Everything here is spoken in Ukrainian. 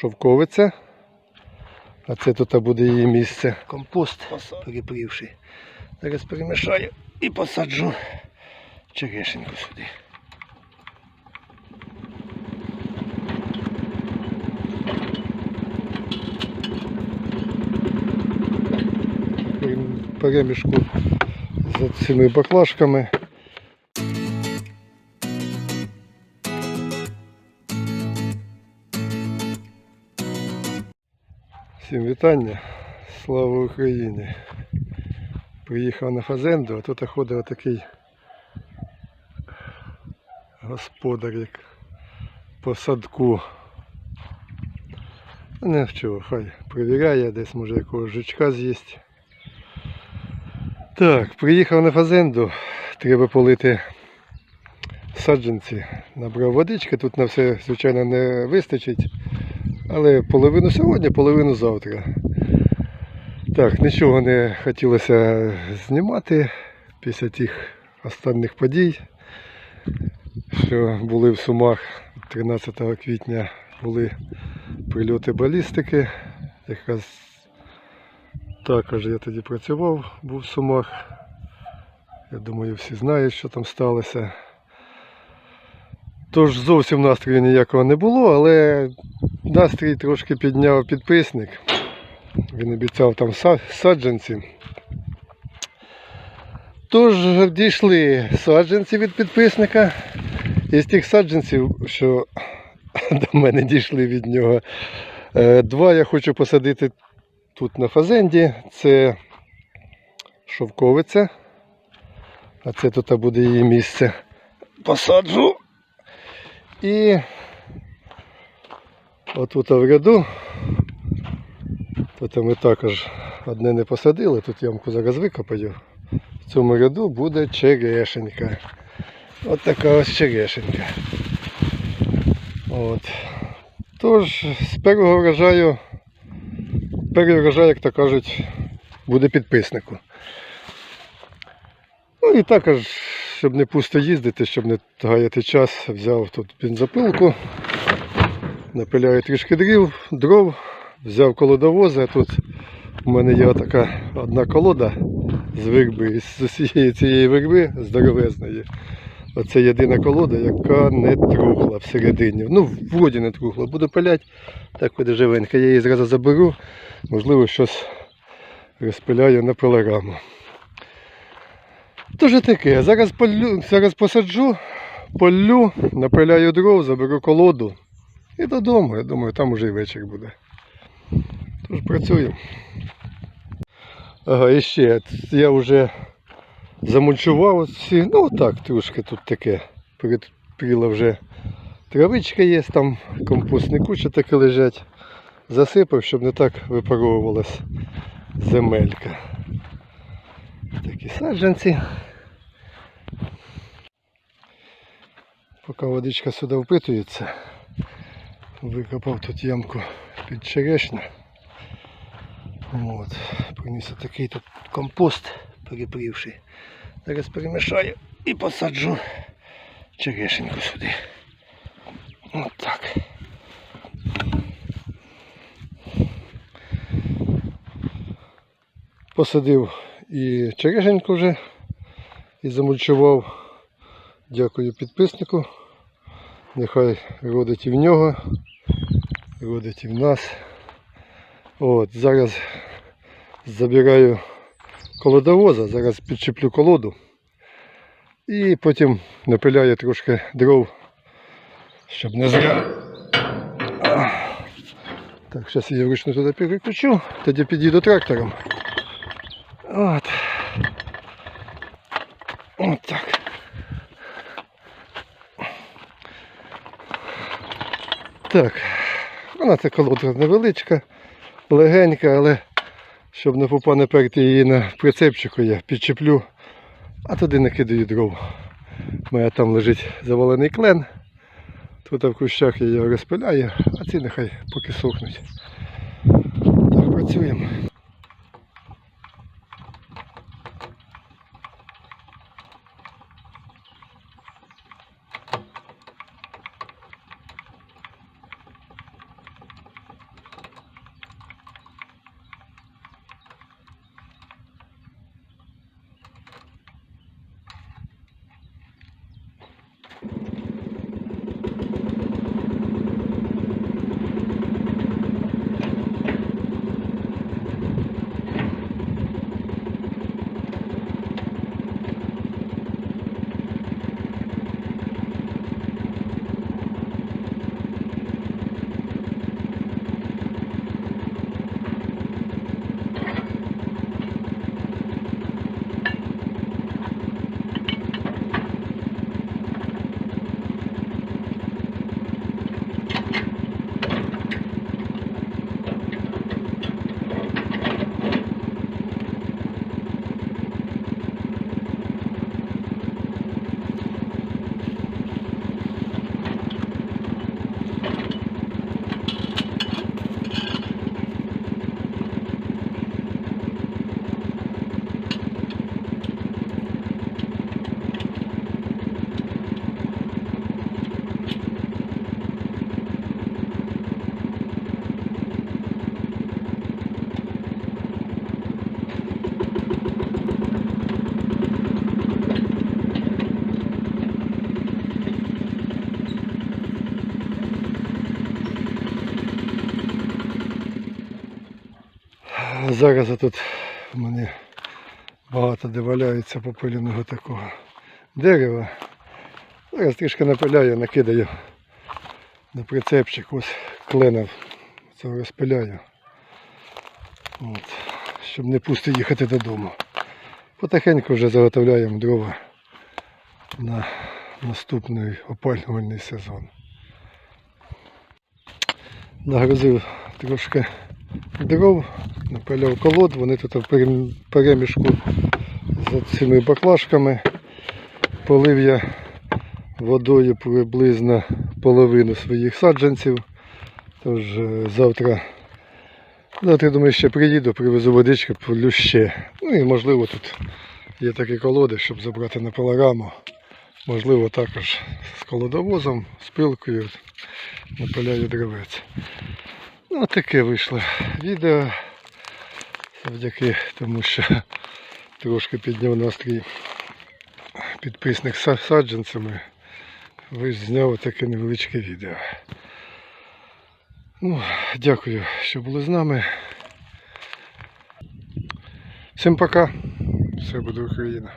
шовковиця. А це тут буде її місце. Компост перепрівший. Зараз перемішаю і посаджу черешеньку сюди. Перемішку з цими баклажками. Всім вітання. Слава Україні. Приїхав на Фазенду, а тут ходить отакий господар як по садку. Ну, Не чого, хай перевіряє, десь може якогось жучка з'їсть. Так, приїхав на Фазенду, треба полити саджанці. Набрав водички, тут на все, звичайно, не вистачить. Але половину сьогодні, половину завтра. Так, нічого не хотілося знімати після тих останніх подій, що були в Сумах 13 квітня були прильоти балістики. Якраз також я тоді працював, був в Сумах. Я думаю, всі знають, що там сталося. Тож зовсім настрою ніякого не було, але настрій трошки підняв підписник. Він обіцяв там саджанці. Тож дійшли саджанці від підписника. І з тих саджанців, що до мене дійшли від нього, е, два я хочу посадити тут на фазенді. Це шовковиця. А це тут буде її місце. Посаджу. І отут в ряду, тут ми також одне не посадили, тут ямку зараз викопаю. В цьому ряду буде черешенька. От така ось черешенька. От. Тож з першого врожаю, перший врожай, як то кажуть, буде підписнику. Ну і також, щоб не пусто їздити, щоб не гаяти час, взяв тут бензопилку, напиляю трішки дрів, дров, взяв колодовози. Тут у мене є така одна колода з верби, з усієї цієї верби здоровезної. Оце єдина колода, яка не трухла всередині. Ну, вроді не трухла. Буду пиляти, так буде живенька. Я її зразу заберу, можливо, щось розпиляю на пилораму. Тож таке, зараз полю, зараз посаджу, полю, напиляю дров, заберу колоду і додому. Я думаю, там уже і вечір буде. Тож працюємо. Ага, і ще я вже замульчував всі, ну так, трошки тут таке. Прила вже травичка є, там компостні кучі таке лежать. Засипав, щоб не так випаровувалась земелька. Такі саджанці. Поки водичка сюди впитується, викопав тут ямку під черешню. От. Приніс такий тут компост перепрівший. Зараз перемішаю і посаджу черешеньку сюди. От так. Посадив і черешеньку вже і замульчував. Дякую підписнику. Нехай родить і в нього, родить і в нас. От, зараз забираю колодовоза, зараз підчеплю колоду і потім напиляю трошки дров, щоб не зря. Так, зараз я вручну туди переключу, тоді під'їду трактором. От. От так. Так, вона ця колода невеличка, легенька, але щоб не попа не перти її на прицепчику, я підчеплю, а туди накидаю дров. Мене там лежить завалений клен. Тут в кущах я його розпиляю, а ці нехай поки сохнуть. Так, працюємо. Зараз тут в мене багато де валяється попиленого такого дерева. Зараз трішки напиляю, накидаю на прицепчик. Ось клена це розпиляю. От, щоб не пусти їхати додому. Потихеньку вже заготовляємо дрова на наступний опалювальний сезон. Нагрузив трошки дров, напиляв колод, вони тут в перемішку з цими баклажками. Полив я водою приблизно половину своїх саджанців. Тож е, завтра, завтра думаю, ще приїду, привезу водички, полю ще. Ну і можливо тут є такі колоди, щоб забрати на пилораму. Можливо, також з колодовозом, з пилкою напиляю дровець. Ну, таке вийшло відео. Завдяки тому, що трошки підняв настрій підписник з саджанцями. Ви зняв таке невеличке відео. Ну, дякую, що були з нами. Всім пока. Все буде Україна.